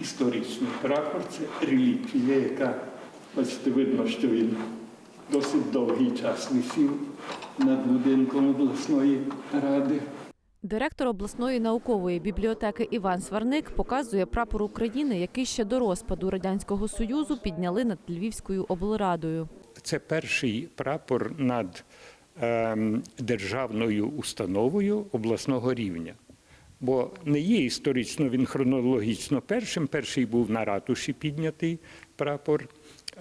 історичний прапор, це реліквія, яка, бачите, видно, що він досить довгий час висів над будинком обласної ради. Директор обласної наукової бібліотеки Іван Сварник показує прапор України, який ще до розпаду радянського союзу підняли над Львівською облрадою. Це перший прапор над ем, державною установою обласного рівня. Бо не є історично він хронологічно першим. Перший був на ратуші піднятий прапор,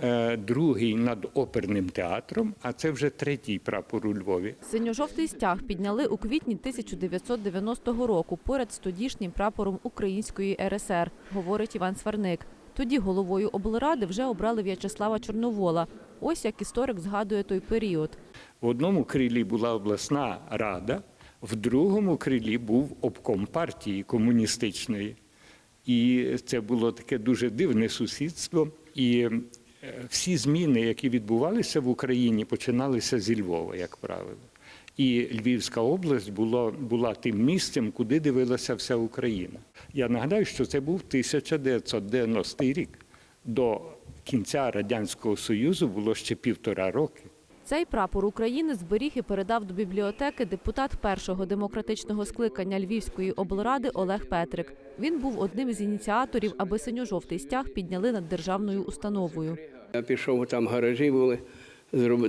е, другий над оперним театром, а це вже третій прапор у Львові. Синьо-жовтий стяг підняли у квітні 1990 року поряд з тодішнім прапором Української РСР, говорить Іван Сварник. Тоді головою облради вже обрали В'ячеслава Чорновола. Ось як історик згадує той період. В одному крилі була обласна рада, в другому крилі був обком партії комуністичної. І це було таке дуже дивне сусідство. І е, всі зміни, які відбувалися в Україні, починалися зі Львова, як правило. І Львівська область була, була тим місцем, куди дивилася вся Україна. Я нагадаю, що це був 1990 рік. До кінця Радянського Союзу було ще півтора роки. Цей прапор України зберіг і передав до бібліотеки депутат першого демократичного скликання Львівської облради Олег Петрик. Він був одним із ініціаторів, аби синьо-жовтий стяг підняли над державною установою. Я пішов, там гаражі були,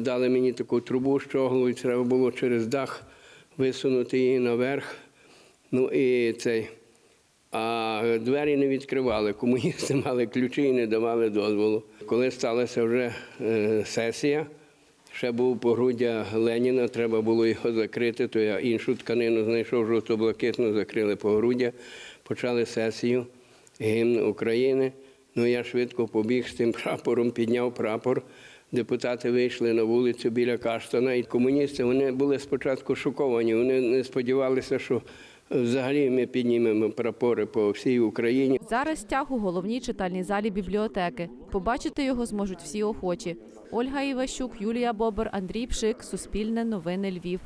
дали мені таку трубу щоглу, і треба було через дах висунути її наверх. Ну і цей. А двері не відкривали. Комуністи мали ключі і не давали дозволу. Коли сталася вже е, сесія, ще був погруддя Леніна, треба було його закрити, то я іншу тканину знайшов жовто-блакитну, закрили погруддя, почали сесію, гімн України. Ну я швидко побіг з тим прапором, підняв прапор. Депутати вийшли на вулицю біля Каштана, і комуністи вони були спочатку шоковані. Вони не сподівалися, що взагалі ми піднімемо прапори по всій Україні. Зараз стяг у головній читальній залі бібліотеки. Побачити його зможуть всі охочі. Ольга Іващук, Юлія Бобер, Андрій Пшик, Суспільне новини Львів.